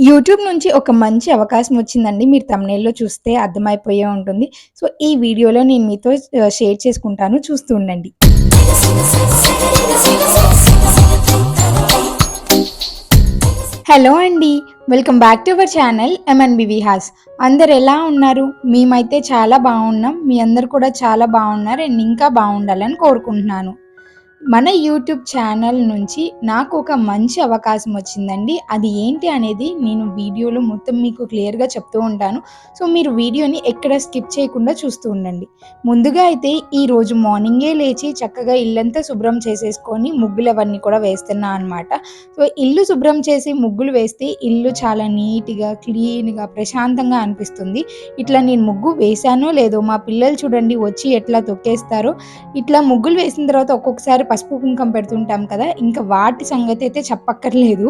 YouTube నుంచి ఒక మంచి అవకాశం వచ్చిందండి. మీరు థంబ్‌నెయిల్‌లో చూస్తే అర్థమైపోయే ఉంటుంది. సో, ఈ వీడియోలో నేను మీతో షేర్ చేసుకుంటాను. చూస్తూ ఉండండి. హలో అండి. Welcome back to our channel MNB Vihas. అందరు ఎలా ఉన్నారు? మేమైతే చాలా బాగున్నాం. మీ అందరు కూడా చాలా బాగున్నారు. అండ్ ఇంకా బాగుండాలని కోరుకుంటున్నాను. మన యూట్యూబ్ ఛానల్ నుంచి నాకు ఒక మంచి అవకాశం వచ్చిందండి. అది ఏంటి అనేది నేను వీడియోలో మొత్తం మీకు క్లియర్‌గా చెప్తూ ఉంటాను. సో, మీరు వీడియోని ఎక్కడ స్కిప్ చేయకుండా చూస్తూ ఉండండి. ముందుగా అయితే ఈరోజు మార్నింగే లేచి చక్కగా ఇల్లంతా శుభ్రం చేసేసుకొని ముగ్గులవన్నీ కూడా వేస్తున్నా అనమాట. సో, ఇల్లు శుభ్రం చేసి ముగ్గులు వేస్తే ఇల్లు చాలా నీట్‌గా, క్లీన్‌గా, ప్రశాంతంగా అనిపిస్తుంది. ఇట్లా నేను ముగ్గు వేశానో లేదో మా పిల్లలు చూడండి వచ్చి ఎట్లా తొక్కేస్తారో, ఇట్లా ముగ్గులు వేసిన తర్వాత ఒక్కొక్కసారి పసుపు, కుంకం పెడుతుంటాం కదా! ఇంకా వాటి సంగతి అయితే చెప్పక్కర్లేదు.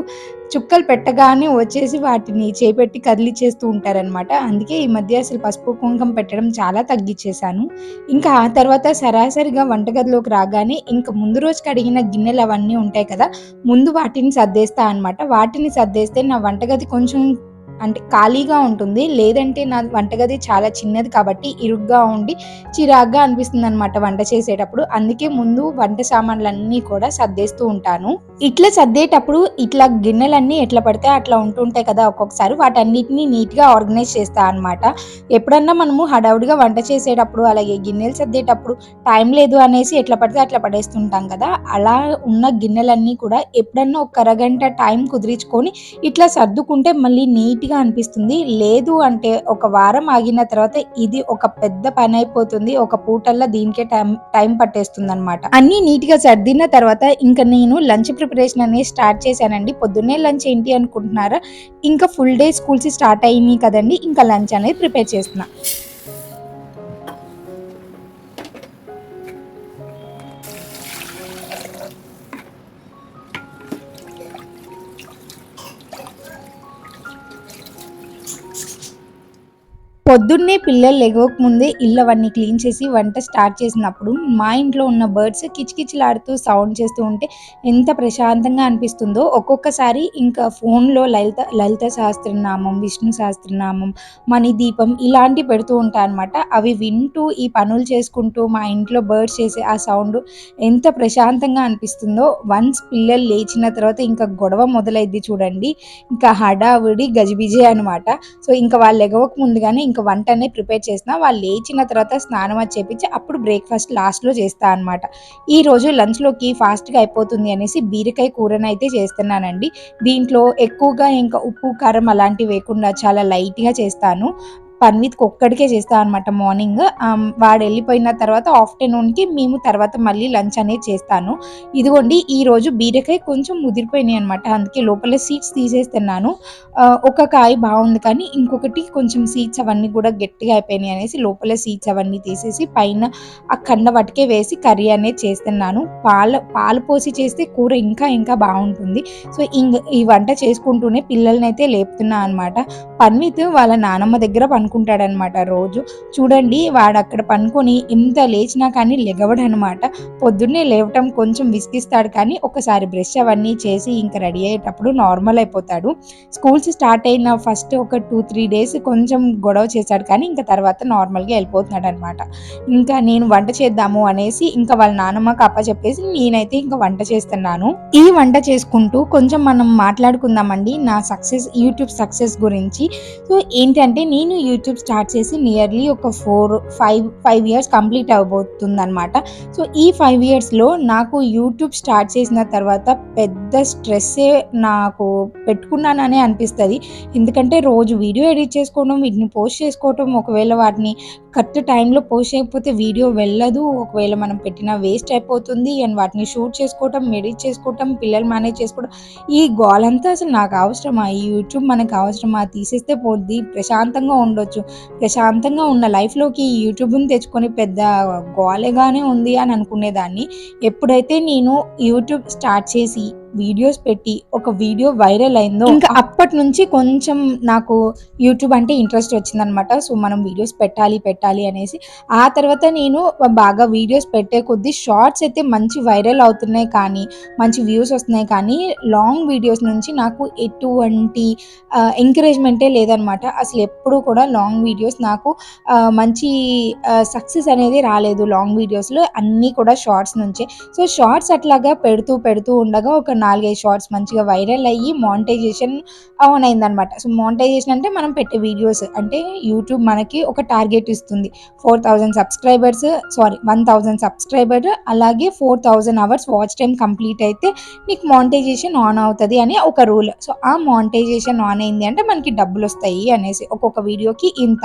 చుక్కలు పెట్టగానే వచ్చేసి వాటిని చేపెట్టి కదిలిచ్చేస్తూ ఉంటారనమాట. అందుకే ఈ మధ్య అసలు పసుపు, కుంకం పెట్టడం చాలా తగ్గించేశాను ఇంకా ఆ తర్వాత సరాసరిగా వంటగదిలోకి రాగానే ఇంకా ముందు రోజు కడిగిన గిన్నెలు అవన్నీ ఉంటాయి కదా! ముందు వాటిని సర్దేస్తా అనమాట. వాటిని సర్దేస్తే నా వంటగది కొంచెం అంటే ఖాళీగా ఉంటుంది. లేదంటే నా వంటగది చాలా చిన్నది కాబట్టి ఇరుగ్గా ఉండి చిరాగ్గా అనిపిస్తుంది అనమాట వంట చేసేటప్పుడు. అందుకే ముందు వంట సామాన్లన్నీ కూడా సర్దేస్తూ ఉంటాను. ఇట్లా సర్దేటప్పుడు ఇట్లా గిన్నెలన్నీ ఎట్లా పడితే అట్లా ఉంటుంటాయి కదా! ఒక్కొక్కసారి వాటన్నిటిని నీట్‌గా ఆర్గనైజ్ చేస్తా అనమాట. ఎప్పుడన్నా మనము హడావుడిగా వంట చేసేటప్పుడు అలాగే గిన్నెలు సర్దేటప్పుడు టైం లేదు అనేసి ఎట్లా పడితే అట్లా పడేస్తుంటాం కదా! అలా ఉన్న గిన్నెలన్నీ కూడా ఎప్పుడన్నా ఒక అరగంట టైం కుదిరించుకొని ఇట్లా సర్దుకుంటే మళ్ళీ నీట్ నీట్‌గా అనిపిస్తుంది. లేదు అంటే ఒక వారం ఆగిన తర్వాత ఇది ఒక పెద్ద పని అయిపోతుంది ఒక పూటల్లా దీనికే టైం టైం పట్టేస్తుంది అనమాట అన్ని నీట్‌గా సర్దిన తర్వాత ఇంకా నేను లంచ్ ప్రిపరేషన్ అనేది స్టార్ట్ చేశానండి. పొద్దున్నే లంచ్ ఏంటి అనుకుంటున్నారా? ఇంకా ఫుల్ డే స్కూల్స్ స్టార్ట్ అయినాయి కదండీ! ఇంకా లంచ్ అనేది ప్రిపేర్ చేస్తున్నా. పొద్దున్నే పిల్లలు లెగవక ముందే ఇల్లు అవన్నీ క్లీన్ చేసి వంట స్టార్ట్ చేసినప్పుడు మా ఇంట్లో ఉన్న బర్డ్స్ కిచకిచలాడుతూ సౌండ్ చేస్తూ ఉంటే ఎంత ప్రశాంతంగా అనిపిస్తుందో ఒక్కొక్కసారి ఇంకా ఫోన్‌లో లలిత లలిత సహస్రనామం, విష్ణు సహస్రనామం, మణిదీపం ఇలాంటివి పెడుతూ ఉంటా అనమాట. అవి వింటూ ఈ పనులు చేసుకుంటూ మా ఇంట్లో బర్డ్స్ చేసే ఆ సౌండ్ ఎంత ప్రశాంతంగా అనిపిస్తుందో వన్స్ పిల్లలు లేచిన తర్వాత ఇంకా గొడవ మొదలైద్ది చూడండి. ఇంకా హడావిడి గజిబిజే అనమాట. సో, ఇంకా వాళ్ళు ఎగవక ముందుగానే ఇంకా వంట అనేది ప్రిపేర్ చేసిన. వాళ్ళు లేచిన తర్వాత స్నానం అది చేపించి అప్పుడు బ్రేక్‌ఫాస్ట్ లాస్ట్‌లో చేస్తా అనమాట. ఈరోజు లంచ్‌లోకి ఫాస్ట్‌గా అయిపోతుంది అనేసి బీరకాయ కూరని అయితే చేస్తున్నానండి. దీంట్లో ఎక్కువగా ఇంకా ఉప్పు, కారం అలాంటివి వేయకుండా చాలా లైట్‌గా చేస్తాను. పన్విత్‌కి ఒక్కడికే చేస్తాను అనమాట మార్నింగ్. వాడు వెళ్ళిపోయిన తర్వాత ఆఫ్టర్‌నూన్‌కి మేము తర్వాత మళ్ళీ లంచ్ అనేది చేస్తాను. ఇదిగోండి ఈరోజు బీరకాయ కొంచెం ముదిరిపోయినాయి అనమాట. అందుకే లోపల సీడ్స్ తీసేస్తున్నాను. ఒక కాయ బాగుంది కానీ ఇంకొకటి కొంచెం సీడ్స్ అవన్నీ కూడా గట్టిగా అయిపోయినాయి అనేసి లోపల సీడ్స్ అవన్నీ తీసేసి పైన ఆ కండ వటికే వేసి కర్రీ అనేది చేస్తున్నాను. పాలు పాలు పోసి చేస్తే కూర ఇంకా ఇంకా బాగుంటుంది సో, ఇంక ఈ వంట చేసుకుంటూనే పిల్లలనైతే లేపుతున్నా అనమాట. పన్విత్ వాళ్ళ నానమ్మ దగ్గర పని పనుకుంటాడనమాట రోజు. చూడండి వాడక్కడ పనుకొని ఎంత లేచినా కానీ లెగవడనమాట. పొద్దున్నే లేవటం కొంచెం విసిగిస్తాడు కానీ ఒకసారి బ్రష్ అవన్నీ చేసి ఇంకా రెడీ అయ్యేటప్పుడు నార్మల్ అయిపోతాడు. స్కూల్స్ స్టార్ట్ అయిన ఫస్ట్ ఒక 2, 3 డేస్ కొంచెం గొడవ చేశాడు కానీ ఇంకా తర్వాత నార్మల్‌గా వెళ్ళిపోతున్నాడు అనమాట ఇంకా నేను వంట చేద్దాము అనేసి ఇంకా వాళ్ళ నానమ్మకి అప్పచెప్పేసి నేనైతే ఇంకా వంట చేస్తున్నాను. ఈ వంట చేసుకుంటూ కొంచెం మనం మాట్లాడుకుందామండి నా సక్సెస్ యూట్యూబ్ సక్సెస్ గురించి. సో, ఏంటంటే నేను యూట్యూబ్ స్టార్ట్ చేసి నియర్లీ ఒక 4, 5, 5 ఇయర్స్ కంప్లీట్ అవబోతుందనమాట సో, ఈ ఫైవ్ ఇయర్స్‌లో నాకు యూట్యూబ్ స్టార్ట్ చేసిన తర్వాత పెద్ద స్ట్రెస్సే నాకు పెట్టుకున్నాననే అనిపిస్తుంది. ఎందుకంటే రోజు వీడియో ఎడిట్ చేసుకోవడం, వీటిని పోస్ట్ చేసుకోవటం, ఒకవేళ వాటిని కరెక్ట్ టైంలో పోస్ట్ అయిపోతే వీడియో వెళ్ళదు. ఒకవేళ మనం పెట్టిన వేస్ట్ అయిపోతుంది. అండ్ వాటిని షూట్ చేసుకోవటం, ఎడిట్ చేసుకోవటం, పిల్లలు మేనేజ్ చేసుకోవడం ఈ గోలంతా అసలు నాకు అవసరమా? ఈ యూట్యూబ్ మనకు అవసరమా? తీసేస్తే పోద్ది. ప్రశాంతంగా ఉండొచ్చు. ప్రశాంతంగా ఉన్న లైఫ్‌లోకి ఈ యూట్యూబ్‌ని తెచ్చుకొని పెద్ద గోలగానే ఉంది అని అనుకునేదాన్ని. ఎప్పుడైతే నేను యూట్యూబ్ స్టార్ట్ చేసి వీడియోస్ పెట్టి ఒక వీడియో వైరల్ అయిందో ఇంకా అప్పటి నుంచి కొంచెం నాకు యూట్యూబ్ అంటే ఇంట్రెస్ట్ వచ్చిందనమాట సో మనం వీడియోస్ పెట్టాలి పెట్టాలి అనేసి. ఆ తర్వాత నేను బాగా వీడియోస్ పెట్టే కొద్దీ షార్ట్స్ అయితే మంచి వైరల్ అవుతున్నాయి కానీ మంచి వ్యూస్ వస్తున్నాయి కానీ లాంగ్ వీడియోస్ నుంచి నాకు ఎటువంటి ఎంకరేజ్మెంటే లేదనమాట అసలు ఎప్పుడు కూడా లాంగ్ వీడియోస్ నాకు మంచి సక్సెస్ అనేది రాలేదు లాంగ్ వీడియోస్లో అన్నీ కూడా షార్ట్స్ నుంచే. సో షార్ట్స్ అట్లాగా పెడుతూ పెడుతూ ఉండగా ఒక నాలుగైదు షార్ట్స్ మంచిగా వైరల్ అయ్యి మానిటైజేషన్ ఆన్ అయిందనమాట సో మానిటైజేషన్ అంటే మనం పెట్టే వీడియోస్. అంటే యూట్యూబ్ మనకి ఒక టార్గెట్ ఇస్తుంది. Four thousand subscribers sorry one thousand subscriber అలాగే four thousand hours watch time complete అయితే నీకు మానిటైజేషన్ ఆన్ అవుతుంది అని ఒక రూల్. సో ఆ మానిటైజేషన్ ఆన్ అయింది అంటే మనకి డబ్బులు వస్తాయి అనేసి ఒక్కొక్క వీడియోకి ఇంత.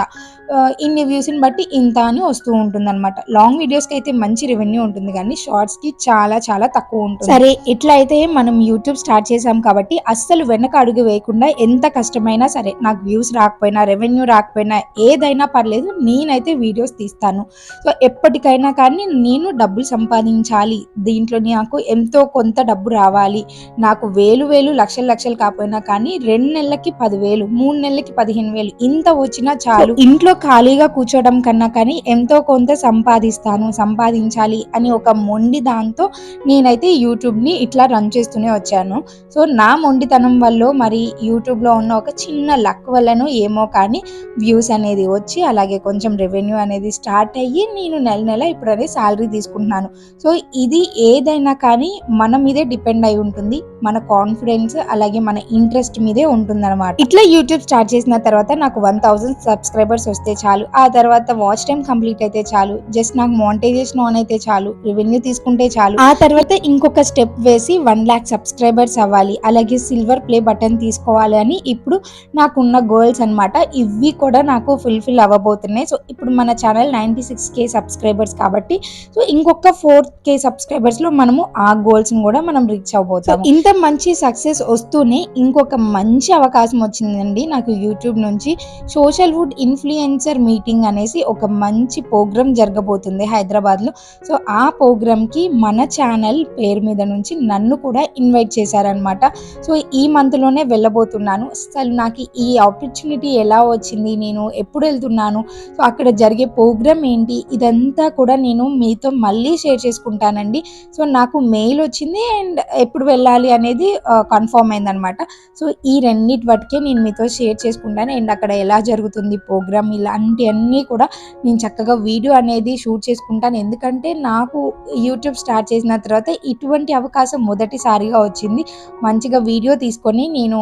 ఇన్ని వ్యూస్ని బట్టి ఇంత అని వస్తూ ఉంటుందన్నమాట. లాంగ్ వీడియోస్కి అయితే మంచి రెవెన్యూ ఉంటుంది కానీ షార్ట్స్కి చాలా చాలా తక్కువ ఉంటుంది. సరే ఇట్లా అయితే యూట్యూబ్ స్టార్ట్ చేసాం కాబట్టి అస్సలు వెనక అడుగు వేయకుండా ఎంత కష్టమైనా సరే నాకు వ్యూస్ రాకపోయినా రెవెన్యూ రాకపోయినా ఏదైనా పర్లేదు నేనైతే వీడియోస్ తీస్తాను. సో ఎప్పటికైనా కానీ నేను డబ్బులు సంపాదించాలి. దీంట్లో నాకు ఎంతో కొంత డబ్బు రావాలి. నాకు వేలు వేలు లక్షలు లక్షలు కాకపోయినా కానీ రెండు నెలలకి పదివేలు మూడు నెలలకి పదిహేను వేలు ఇంత వచ్చినా చాలు. ఇంట్లో ఖాళీగా కూర్చోవడం కన్నా కానీ ఎంతో కొంత సంపాదిస్తాను సంపాదించాలి అని ఒక మొండి దాంతో నేనైతే యూట్యూబ్ని ఇట్లా రన్ చేస్తూనే వచ్చాను. సో నా మొండితనం వల్ల మరి యూట్యూబ్లో ఉన్న ఒక చిన్న లక్ వల్లను ఏమో కానీ వ్యూస్ అనేది వచ్చి అలాగే కొంచెం రెవెన్యూ అనేది స్టార్ట్ అయ్యి నేను నెల నెల ఇప్పుడు అనేది శాలరీ తీసుకుంటున్నాను. సో ఇది ఏదైనా కానీ మన మీదే డిపెండ్ అయి ఉంటుంది. మన కాన్ఫిడెన్స్ అలాగే మన ఇంట్రెస్ట్ మీదే ఉంటుందన్నమాట. ఇట్లా యూట్యూబ్ స్టార్ట్ చేసిన తర్వాత నాకు వన్ థౌసండ్ సబ్స్క్రైబర్స్ వస్తే చాలు. ఆ తర్వాత వాచ్ టైం కంప్లీట్ అయితే చాలు. జస్ట్ నాకు మానిటైజేషన్ ఆన్ అయితే చాలు. రెవెన్యూ తీసుకుంటే చాలు. ఆ తర్వాత ఇంకొక స్టెప్ వేసి వన్ ల్యాక్ సబ్స్క్రైబర్స్ అవ్వాలి. అలాగే సిల్వర్ ప్లే బటన్ తీసుకోవాలి అని ఇప్పుడు నాకున్న గోల్స్ అన్నమాట. ఇవి కూడా నాకు ఫుల్ఫిల్ అవ్వబోతున్నాయి. సో ఇప్పుడు మన channel ninety six K subscribers కాబట్టి సో ఇంకొక ఫోర్ కే సబ్స్క్రైబర్స్లో మనము ఆ గోల్స్ కూడా మనం రీచ్ అవబోతాం ఇంత మంచి సక్సెస్ వస్తూనే ఇంకొక మంచి అవకాశం వచ్చిందండి నాకు యూట్యూబ్ నుంచి. సోషల్ వుడ్ ఇన్ఫ్లుయెన్సర్ మీటింగ్ అనేసి ఒక మంచి ప్రోగ్రామ్ జరగబోతుంది హైదరాబాద్లో సో ఆ ప్రోగ్రామ్కి మన ఛానల్ పేరు మీద నుంచి నన్ను కూడా ఇన్వైట్ చేశారనమాట. సో ఈ మంత్లోనే వెళ్ళబోతున్నాను. అసలు నాకు ఈ ఆపర్చునిటీ ఎలా వచ్చింది నేను ఎప్పుడు వెళ్తున్నాను సో అక్కడ జరిగే ప్రోగ్రామ్ ఏంటి ఇదంతా కూడా నేను మీతో మళ్ళీ షేర్ చేసుకుంటానండి. సో నాకు మెయిల్ వచ్చింది అండ్ ఎప్పుడు వెళ్ళాలి అనేది కన్ఫర్మ్ అయిందనమాట. సో ఈ రెండింటి వాటికే నేను మీతో షేర్ చేసుకుంటాను. అండ్ అక్కడ ఎలా జరుగుతుంది ప్రోగ్రామ్ ఇలాంటివన్నీ కూడా నేను చక్కగా వీడియో అనేది షూట్ చేసుకుంటాను. ఎందుకంటే నాకు యూట్యూబ్ స్టార్ట్ చేసిన తర్వాత ఇటువంటి అవకాశం మొదటిసారి మొదటిసారిగా వచ్చింది. మంచిగా వీడియో తీసుకొని నేను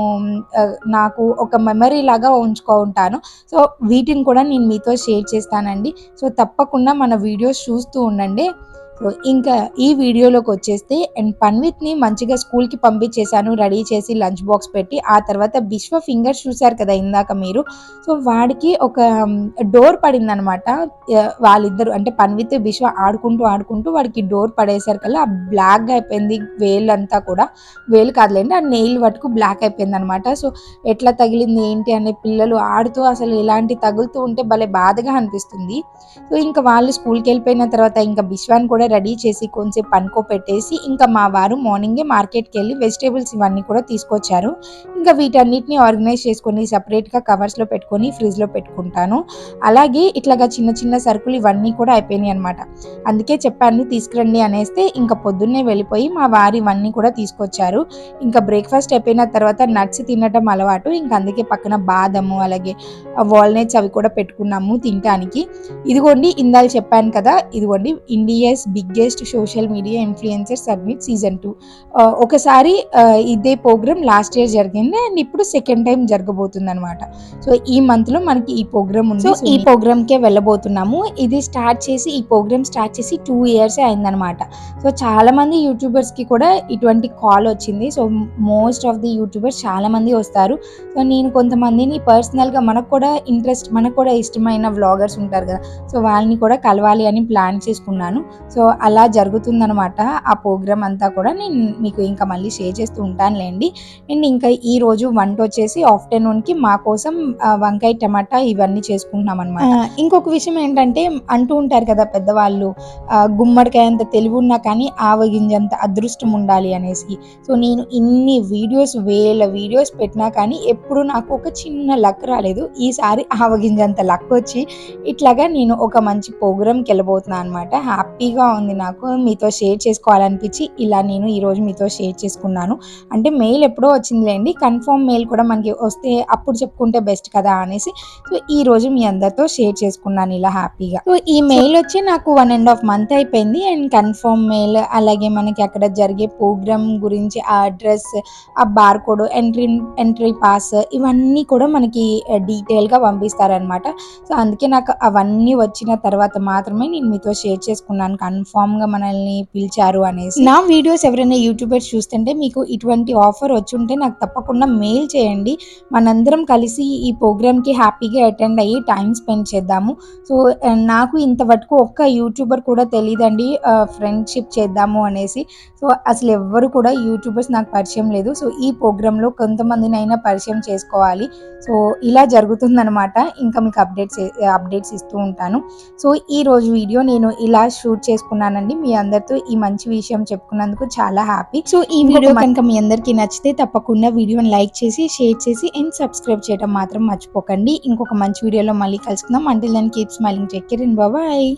నాకు ఒక మెమరీ లాగా ఉంచుకుంటాను సో వీటిని కూడా నేను మీతో షేర్ చేస్తానండి. సో తప్పకుండా మన వీడియోస్ చూస్తూ ఉండండి. సో ఇంకా ఈ వీడియోలోకి వచ్చేస్తే అండ్ పన్విత్ని మంచిగా స్కూల్కి పంపించేశాను రెడీ చేసి లంచ్ బాక్స్ పెట్టి. ఆ తర్వాత బిశ్వ ఫింగర్స్ చూశారు కదా ఇందాక మీరు. సో వాడికి ఒక డోర్ పడిందనమాట. వాళ్ళిద్దరు అంటే పన్విత్ బిశ్వ ఆడుకుంటూ ఆడుకుంటూ వాడికి డోర్ పడేసరికి కల్లా బ్లాక్ అయిపోయింది వేలు అంతా కూడా. వేలు కాదులేండి ఆ నెయిల్ వట్టుకు బ్లాక్ అయిపోయింది అనమాట సో ఎట్లా తగిలింది ఏంటి అనే పిల్లలు ఆడుతూ అసలు ఇలాంటి తగులుతూ ఉంటే భలే బాధగా అనిపిస్తుంది. సో ఇంకా వాళ్ళు స్కూల్కి వెళ్ళిపోయిన తర్వాత ఇంకా బిశ్వాన్ కూడా రెడీ చేసి కొంచెం పనుకో పెట్టేసి ఇంకా మా వారు మార్నింగే మార్కెట్కి వెళ్ళి వెజిటేబుల్స్ ఇవన్నీ కూడా తీసుకొచ్చారు. ఇంకా వీటన్నిటిని ఆర్గనైజ్ చేసుకొని సపరేట్గా కవర్స్లో పెట్టుకొని ఫ్రిడ్జ్లో పెట్టుకుంటాను. అలాగే ఇట్లాగా చిన్న చిన్న సరుకులు ఇవన్నీ కూడా అయిపోయినాయి అనమాట అందుకే చెప్పాను తీసుకురండి అనేస్తే ఇంకా పొద్దున్నే వెళ్ళిపోయి మా వారు ఇవన్నీ కూడా తీసుకొచ్చారు. ఇంకా బ్రేక్ఫాస్ట్ అయిపోయిన తర్వాత నట్స్ తినటం అలవాటు. ఇంకా అందుకే పక్కన బాదము అలాగే వాల్నట్స్ అవి కూడా పెట్టుకున్నాము తినటానికి. ఇదిగోండి ఇందాలు చెప్పాను కదా ఇదిగోండి India's biggest social media influencer submit season two ఒకసారి ఆ, ఇదే ప్రోగ్రామ్ లాస్ట్ ఇయర్ జరిగింది. అండ్ ఇప్పుడు సెకండ్ టైం జరగబోతుంది అనమాట సో ఈ మంత్లో మనకి ఈ ప్రోగ్రామ్ ఉంది. సో ఈ ప్రోగ్రామ్ కే వెళ్ళబోతున్నాము. ఇది స్టార్ట్ చేసి ఈ ప్రోగ్రామ్ స్టార్ట్ చేసి టూ ఇయర్స్ అయిందనమాట సో చాలా మంది యూట్యూబర్స్కి కూడా ఇటువంటి కాల్ వచ్చింది. So most of the YouTubers చాలా మంది వస్తారు. సో నేను కొంతమందిని పర్సనల్గా మనకు కూడా ఇంట్రెస్ట్ మనకు కూడా ఇష్టమైన వ్లాగర్స్ ఉంటారు కదా. సో వాళ్ళని కూడా కలవాలి అని ప్లాన్ చేసుకున్నాను. సో అలా జరుగుతుందనమాట ఆ ప్రోగ్రామ్ అంతా కూడా నేను మీకు ఇంకా మళ్ళీ షేర్ చేస్తూ ఉంటానులేండి. అండ్ ఇంకా ఈ రోజు వంట వచ్చేసి ఆఫ్టర్నూన్కి మా కోసం వంకాయ టమాటా ఇవన్నీ చేసుకుంటున్నాం అనమాట ఇంకొక విషయం ఏంటంటే అంటూ ఉంటారు కదా పెద్దవాళ్ళు గుమ్మడికాయ అంత తెలివి ఉన్నా కానీ ఆవగింజంత అదృష్టం ఉండాలి అనేసి. సో నేను ఇన్ని వీడియోస్ వేల వీడియోస్ పెట్టినా కానీ ఎప్పుడు నాకు ఒక చిన్న లక్ రాలేదు. ఈసారి ఆవగింజంత లక్ వచ్చి ఇట్లాగా నేను ఒక మంచి ప్రోగ్రామ్కి వెళ్ళబోతున్నాను అనమాట హ్యాపీగా ఉంది నాకు. మీతో షేర్ చేసుకోవాలనిపించి ఇలా నేను ఈరోజు మీతో షేర్ చేసుకున్నాను. అంటే మెయిల్ ఎప్పుడో వచ్చిందిలేండి. కన్ఫర్మ్ మెయిల్ కూడా మనకి వస్తే అప్పుడు చెప్పుకుంటే బెస్ట్ కదా అనేసి సో ఈ రోజు మీ అందరితో షేర్ చేసుకున్నాను ఇలా హ్యాపీగా. సో ఈ మెయిల్ వచ్చి నాకు వన్ అండ్ హాఫ్ మంత్ అయిపోయింది. అండ్ కన్ఫర్మ్ మెయిల్ అలాగే మనకి అక్కడ జరిగే ప్రోగ్రామ్ గురించి ఆ అడ్రస్ ఆ bar code entry entry pass ఇవన్నీ కూడా మనకి డీటెయిల్గా పంపిస్తారనమాట సో అందుకే నాకు అవన్నీ వచ్చిన తర్వాత మాత్రమే నేను మీతో షేర్ చేసుకున్నాను. కన్ఫామ్గా మనల్ని పిలిచారు అనేసి. నా వీడియోస్ ఎవరైనా యూట్యూబర్స్ చూస్తుంటే మీకు ఇటువంటి ఆఫర్ వచ్చుంటే నాకు తప్పకుండా మెయిల్ చేయండి. మనందరం కలిసి ఈ ప్రోగ్రామ్కి హ్యాపీగా అటెండ్ అయ్యి టైం స్పెండ్ చేద్దాము. సో నాకు ఇంతవరకు ఒక్క యూట్యూబర్ కూడా తెలియదండి ఫ్రెండ్షిప్ చేద్దాము అనేసి. సో అసలు ఎవ్వరు కూడా యూట్యూబర్స్ నాకు పరిచయం లేదు. సో ఈ ప్రోగ్రాంలో కొంతమందినైనా పరిచయం చేసుకోవాలి. సో ఇలా జరుగుతుందనమాట ఇంకా మీకు అప్డేట్స్ అప్డేట్స్ ఇస్తూ ఉంటాను. సో ఈ రోజు వీడియో నేను ఇలా షూట్ చేసుకున్నానండి మీ అందరితో ఈ మంచి విషయం చెప్పుకున్నందుకు చాలా హ్యాపీ. సో ఈ వీడియో కనుక మీ అందరికీ నచ్చితే తప్పకుండా వీడియోని లైక్ చేసి షేర్ చేసి అండ్ సబ్స్క్రైబ్ చేయడం మాత్రం మర్చిపోకండి. ఇంకొక మంచి వీడియోలో మళ్ళీ కలుసుకుందాం. అంటే దాన్ని కీప్ స్మైలింగ్ చెక్ బాయ్